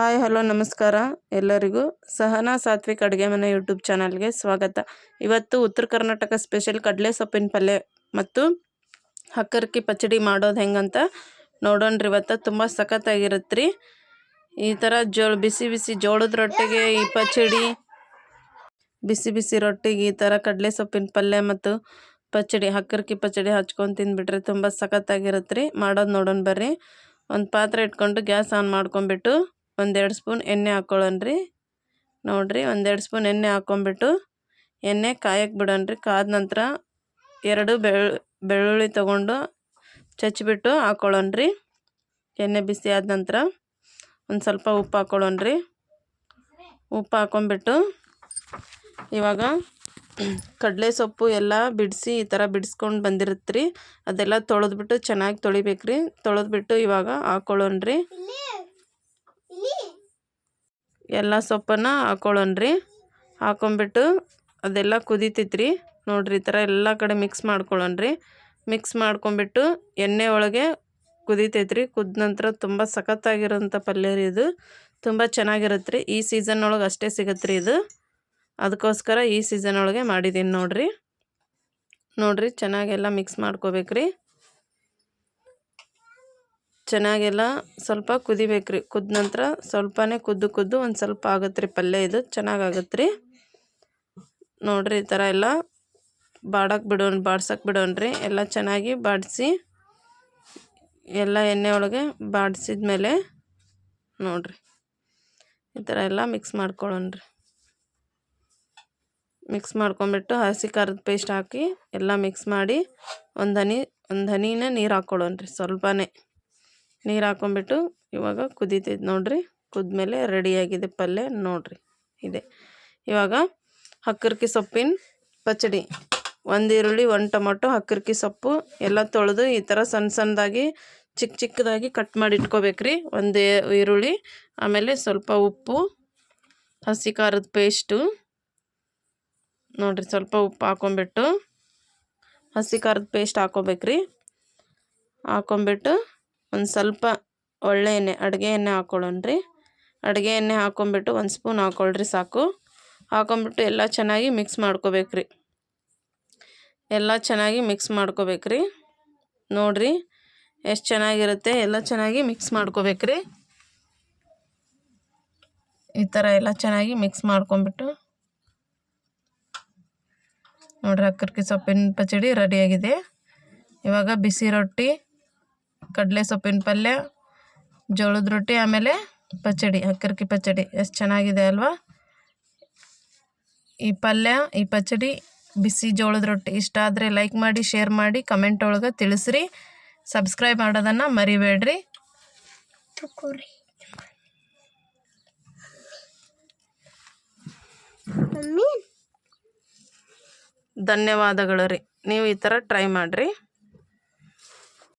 Hi, hello, ನಮಸ್ಕಾರ ಎಲ್ಲರಿಗೂ. ಸಹನಾ ಸಾತ್ವಿಕ್ ಅಡುಗೆ ಮನೆ ಯೂಟ್ಯೂಬ್ ಚಾನಲ್ಗೆ ಸ್ವಾಗತ. ಇವತ್ತು ಉತ್ತರ ಕರ್ನಾಟಕ ಸ್ಪೆಷಲ್ ಕಡಲೆ ಸೊಪ್ಪಿನ ಪಲ್ಯ ಮತ್ತು ಹಕ್ಕರ್ಕಿ ಪಚಡಿ ಮಾಡೋದು ಹೆಂಗಂತ ನೋಡೋಣ್ರಿ. ಇವತ್ತು ತುಂಬ ಸಖತ್ತಾಗಿರುತ್ತೆ ಈ ಥರ ಜೋಳ, ಬಿಸಿ ಬಿಸಿ ಜೋಳದ ರೊಟ್ಟಿಗೆ ಈ ಪಚಡಿ, ಬಿಸಿ ಬಿಸಿ ರೊಟ್ಟಿಗೆ ಈ ಥರ ಕಡಲೆ ಸೊಪ್ಪಿನ ಪಲ್ಯ ಮತ್ತು ಪಚಡಿ ಹಕ್ಕರ್ಕಿ ಪಚಡಿ ಹಚ್ಕೊಂಡು ತಿಂದುಬಿಟ್ರೆ ತುಂಬ ಸಖತ್ತಾಗಿರುತ್ತೆ ರೀ ಮಾಡೋದು ನೋಡೋಣ ಬರ್ರಿ. ಒಂದು ಪಾತ್ರೆ ಇಟ್ಕೊಂಡು ಗ್ಯಾಸ್ ಆನ್ ಮಾಡ್ಕೊಂಬಿಟ್ಟು ಒಂದೆರಡು ಸ್ಪೂನ್ ಎಣ್ಣೆ ಹಾಕ್ಕೊಳ್ಳೋಣ್ರಿ ನೋಡಿರಿ, ಒಂದೆರಡು ಸ್ಪೂನ್ ಎಣ್ಣೆ ಹಾಕ್ಕೊಂಬಿಟ್ಟು ಎಣ್ಣೆ ಕಾಯಕ್ಕೆ ಬಿಡೋಣ್ರಿ ಕಾದ ನಂತರ ಎರಡು ಬೆಳ್ಳು, ಬೆಳ್ಳುಳ್ಳಿ ತೊಗೊಂಡು ಚಚ್ಚಿಬಿಟ್ಟು ಹಾಕ್ಕೊಳ್ಳೋಣ್ರಿ ಎಣ್ಣೆ ಬಿಸಿ ಆದ ನಂತರ ಒಂದು ಸ್ವಲ್ಪ ಉಪ್ಪು ಹಾಕ್ಕೊಳ್ಳೋಣ್ರಿ ಉಪ್ಪು ಹಾಕ್ಕೊಂಬಿಟ್ಟು ಇವಾಗ ಕಡಲೆ ಸೊಪ್ಪು ಎಲ್ಲ ಬಿಡಿಸಿ ಈ ಥರ ಬಿಡಿಸ್ಕೊಂಡು ಬಂದಿರುತ್ತೆ ರೀ ಅದೆಲ್ಲ ತೊಳೆದ್ಬಿಟ್ಟು ಚೆನ್ನಾಗಿ ತೊಳಿಬೇಕು ರೀ ತೊಳೆದ್ಬಿಟ್ಟು ಇವಾಗ ಹಾಕ್ಕೊಳ್ಳೋಣ್ರಿ ಎಲ್ಲ ಸೊಪ್ಪನ್ನು ಹಾಕೊಳ್ಳೋಣ್ರಿ. ಹಾಕೊಂಬಿಟ್ಟು ಅದೆಲ್ಲ ಕುದೀತೈತ್ರಿ. ನೋಡಿರಿ ಈ ಥರ ಎಲ್ಲ ಕಡೆ ಮಿಕ್ಸ್ ಮಾಡ್ಕೊಳ್ಳೋಣ ರೀ ಮಿಕ್ಸ್ ಮಾಡ್ಕೊಂಬಿಟ್ಟು ಎಣ್ಣೆ ಒಳಗೆ ಕುದೀತೈತ್ರಿ. ಕುದ ನಂತರ ತುಂಬ ಸಖತ್ತಾಗಿರೋಂಥ ಪಲ್ಯ ರೀ ಇದು. ತುಂಬ ಚೆನ್ನಾಗಿರುತ್ತೆ ರೀ ಈ ಸೀಸನ್ ಒಳಗೆ ಅಷ್ಟೇ ಸಿಗತ್ತೆ ರೀ ಇದು. ಅದಕ್ಕೋಸ್ಕರ ಈ ಸೀಸನ್ ಒಳಗೆ ಮಾಡಿದ್ದೀನಿ ನೋಡಿರಿ. ನೋಡಿರಿ ಚೆನ್ನಾಗೆಲ್ಲ ಮಿಕ್ಸ್ ಮಾಡ್ಕೋಬೇಕ್ರಿ. ಚೆನ್ನಾಗೆಲ್ಲ ಸ್ವಲ್ಪ ಕುದಿಬೇಕು ರೀ ಕುದ ನಂತರ ಸ್ವಲ್ಪನೇ ಕುದ್ದು ಕುದ್ದು ಒಂದು ಸ್ವಲ್ಪ ಆಗುತ್ತೆ ರೀ ಪಲ್ಯ ಇದು. ಚೆನ್ನಾಗಾಗತ್ತೆ ರೀ ನೋಡಿರಿ ಈ ಥರ ಎಲ್ಲ ಬಾಡಕ್ಕೆ ಬಿಡೋಣ ಬಾಡ್ಸಕ್ಕೆ ಬಿಡೋಣ ರೀ ಎಲ್ಲ ಚೆನ್ನಾಗಿ ಬಾಡಿಸಿ, ಎಲ್ಲ ಎಣ್ಣೆ ಒಳಗೆ ಬಾಡಿಸಿದ ಮೇಲೆ ನೋಡಿರಿ. ಈ ಥರ ಎಲ್ಲ ಮಿಕ್ಸ್ ಮಾಡ್ಕೊಳ್ಳೋಣ ರೀ ಮಿಕ್ಸ್ ಮಾಡ್ಕೊಂಬಿಟ್ಟು ಹಸಿ ಖಾರದ ಪೇಸ್ಟ್ ಹಾಕಿ ಎಲ್ಲ ಮಿಕ್ಸ್ ಮಾಡಿ ಒಂದು ಹನಿ, ಒಂದು ಹನಿನ ನೀರು ಹಾಕ್ಕೊಳ್ಳೋಣ ಸ್ವಲ್ಪನೇ. ನೀರು ಹಾಕೊಂಬಿಟ್ಟು ಇವಾಗ ಕುದೀತೈತೆ ನೋಡಿರಿ. ಕುದ್ಮೇಲೆ ರೆಡಿಯಾಗಿದೆ ಪಲ್ಯ. ನೋಡಿರಿ, ಇದೆ. ಇವಾಗ ಹಕ್ಕರ್ಕಿ ಸೊಪ್ಪಿನ ಪಚಡಿ. ಒಂದು ಈರುಳ್ಳಿ, ಒಂದು ಟೊಮೊಟೊ, ಹಕ್ಕರ್ಕಿ ಸೊಪ್ಪು, ಎಲ್ಲ ತೊಳೆದು ಈ ಥರ ಸಣ್ಣ ಸಣ್ಣದಾಗಿ ಚಿಕ್ಕ ಚಿಕ್ಕದಾಗಿ ಕಟ್ ಮಾಡಿ ಇಟ್ಕೋಬೇಕ್ರಿ. ಒಂದು ಈರುಳ್ಳಿ, ಆಮೇಲೆ ಸ್ವಲ್ಪ ಉಪ್ಪು, ಹಸಿ ಖಾರದ ಪೇಸ್ಟು ನೋಡಿರಿ, ಸ್ವಲ್ಪ ಉಪ್ಪು ಹಾಕೊಂಬಿಟ್ಟು ಹಸಿ ಖಾರದ ಪೇಸ್ಟ್ ಹಾಕೋಬೇಕ್ರಿ. ಹಾಕ್ಕೊಂಬಿಟ್ಟು ಒಂದು ಸ್ವಲ್ಪ ಒಳ್ಳೆ ಎಣ್ಣೆ, ಅಡುಗೆ ಎಣ್ಣೆ ಹಾಕ್ಕೊಳ್ಳೋಣ್ರಿ ಅಡುಗೆ ಎಣ್ಣೆ ಹಾಕ್ಕೊಂಬಿಟ್ಟು ಒಂದು ಸ್ಪೂನ್ ಹಾಕ್ಕೊಳ್ರಿ ಸಾಕು. ಹಾಕೊಂಬಿಟ್ಟು ಎಲ್ಲ ಚೆನ್ನಾಗಿ ಮಿಕ್ಸ್ ಮಾಡ್ಕೋಬೇಕ್ರಿ ಎಲ್ಲ ಚೆನ್ನಾಗಿ ಮಿಕ್ಸ್ ಮಾಡ್ಕೋಬೇಕ್ರಿ ನೋಡಿರಿ ಎಷ್ಟು ಚೆನ್ನಾಗಿರುತ್ತೆ, ಎಲ್ಲ ಚೆನ್ನಾಗಿ ಮಿಕ್ಸ್ ಮಾಡ್ಕೋಬೇಕ್ರಿ ಈ ಥರ ಎಲ್ಲ ಚೆನ್ನಾಗಿ ಮಿಕ್ಸ್ ಮಾಡ್ಕೊಂಬಿಟ್ಟು ನೋಡ್ರಿ ಅಕ್ಕರ್ಕಿ ಸೊಪ್ಪಿನ ಪಚಡಿ ರೆಡಿಯಾಗಿದೆ ಇವಾಗ ಬಿಸಿ ರೊಟ್ಟಿ. ಕಡಲೆ ಸೊಪ್ಪಿನ ಪಲ್ಯ ಜೋಳದ ರೊಟ್ಟಿ ಆಮೇಲೆ ಪಚಡಿ ಅಕ್ಕರ್ಕಿ ಪಚಡಿ. ಎಷ್ಟು ಚೆನ್ನಾಗಿದೆ ಅಲ್ವಾ? ಈ ಪಲ್ಯ ಈ ಪಚಡಿ ಬಿಸಿ ಜೋಳದ ರೊಟ್ಟಿ. ಇಷ್ಟ ಆದರೆ ಲೈಕ್ ಮಾಡಿ ಶೇರ್ ಮಾಡಿ ಕಮೆಂಟ್ ಒಳಗೆ ತಿಳಿಸ್ರಿ. ಸಬ್ಸ್ಕ್ರೈಬ್ ಮಾಡೋದನ್ನು ಮರಿಬೇಡ್ರಿ. ಧನ್ಯವಾದಗಳು ರೀ. ನೀವು ಈ ಥರ ಟ್ರೈ ಮಾಡಿರಿ.